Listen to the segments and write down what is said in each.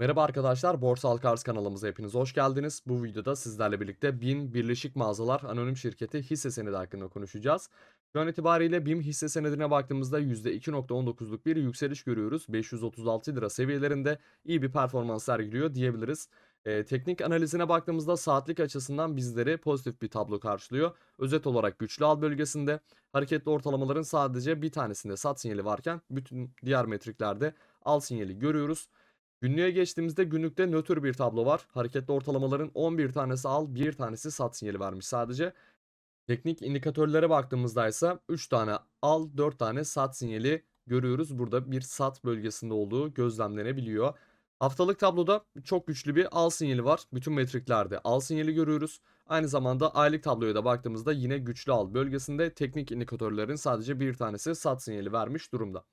Merhaba arkadaşlar, Borsal Kars kanalımıza hepiniz hoş geldiniz. Bu videoda sizlerle birlikte BİM Birleşik Mağazalar Anonim Şirketi hisse senedi hakkında konuşacağız. Şu an itibariyle BİM hisse senedine baktığımızda %2.19'luk bir yükseliş görüyoruz. 536 lira seviyelerinde iyi bir performans sergiliyor diyebiliriz. Ee, teknik analizine baktığımızda saatlik açısından bizleri pozitif bir tablo karşılıyor. Özet olarak güçlü al bölgesinde hareketli ortalamaların sadece bir tanesinde sat sinyali varken bütün diğer metriklerde al sinyali görüyoruz. Günlüğe geçtiğimizde günlükte nötr bir tablo var. Hareketli ortalamaların 11 tanesi al, 1 tanesi sat sinyali vermiş sadece. Teknik indikatörlere baktığımızda ise 3 tane al, 4 tane sat sinyali görüyoruz. Burada bir sat bölgesinde olduğu gözlemlenebiliyor. Haftalık tabloda çok güçlü bir al sinyali var. Bütün metriklerde al sinyali görüyoruz. Aynı zamanda aylık tabloya da baktığımızda yine güçlü al bölgesinde teknik indikatörlerin sadece bir tanesi sat sinyali vermiş durumda.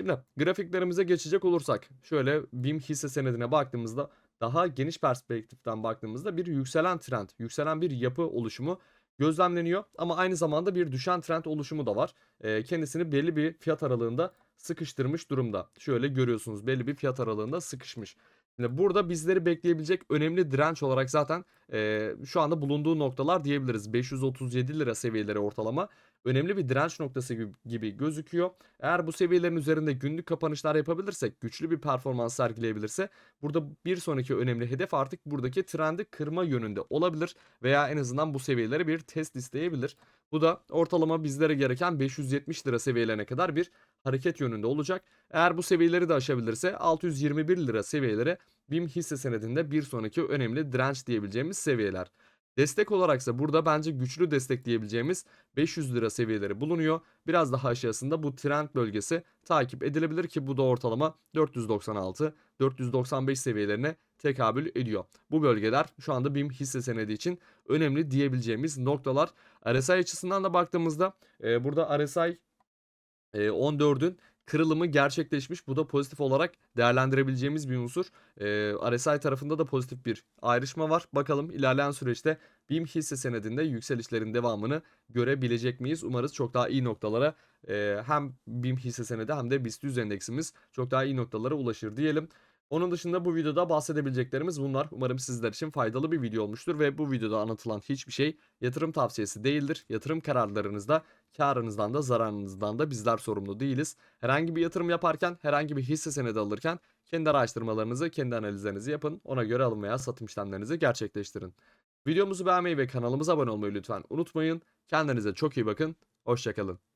Şimdi grafiklerimize geçecek olursak şöyle BİM hisse senedine baktığımızda daha geniş perspektiften baktığımızda bir yükselen trend, yükselen bir yapı oluşumu gözlemleniyor. Ama aynı zamanda bir düşen trend oluşumu da var. Ee, kendisini belli bir fiyat aralığında sıkıştırmış durumda. Şöyle görüyorsunuz belli bir fiyat aralığında sıkışmış. Şimdi burada bizleri bekleyebilecek önemli direnç olarak zaten e, şu anda bulunduğu noktalar diyebiliriz. 537 lira seviyeleri ortalama önemli bir direnç noktası gibi, gibi gözüküyor. Eğer bu seviyelerin üzerinde günlük kapanışlar yapabilirsek, güçlü bir performans sergileyebilirse burada bir sonraki önemli hedef artık buradaki trendi kırma yönünde olabilir veya en azından bu seviyelere bir test isteyebilir. Bu da ortalama bizlere gereken 570 lira seviyelerine kadar bir hareket yönünde olacak. Eğer bu seviyeleri de aşabilirse 621 lira seviyeleri BİM hisse senedinde bir sonraki önemli direnç diyebileceğimiz seviyeler. Destek olaraksa burada bence güçlü destek diyebileceğimiz 500 lira seviyeleri bulunuyor. Biraz daha aşağısında bu trend bölgesi takip edilebilir ki bu da ortalama 496-495 seviyelerine tekabül ediyor. Bu bölgeler şu anda BİM hisse senedi için önemli diyebileceğimiz noktalar. RSI açısından da baktığımızda e, burada RSI e, 14'ün kırılımı gerçekleşmiş. Bu da pozitif olarak değerlendirebileceğimiz bir unsur. Ee, RSI tarafında da pozitif bir ayrışma var. Bakalım ilerleyen süreçte BİM hisse senedinde yükselişlerin devamını görebilecek miyiz? Umarız çok daha iyi noktalara e, hem BİM hisse senedi hem de BIST 100 endeksimiz çok daha iyi noktalara ulaşır diyelim. Onun dışında bu videoda bahsedebileceklerimiz bunlar. Umarım sizler için faydalı bir video olmuştur ve bu videoda anlatılan hiçbir şey yatırım tavsiyesi değildir. Yatırım kararlarınızda karınızdan da zararınızdan da bizler sorumlu değiliz. Herhangi bir yatırım yaparken, herhangi bir hisse senedi alırken kendi araştırmalarınızı, kendi analizlerinizi yapın. Ona göre alım veya satım işlemlerinizi gerçekleştirin. Videomuzu beğenmeyi ve kanalımıza abone olmayı lütfen unutmayın. Kendinize çok iyi bakın. Hoşçakalın.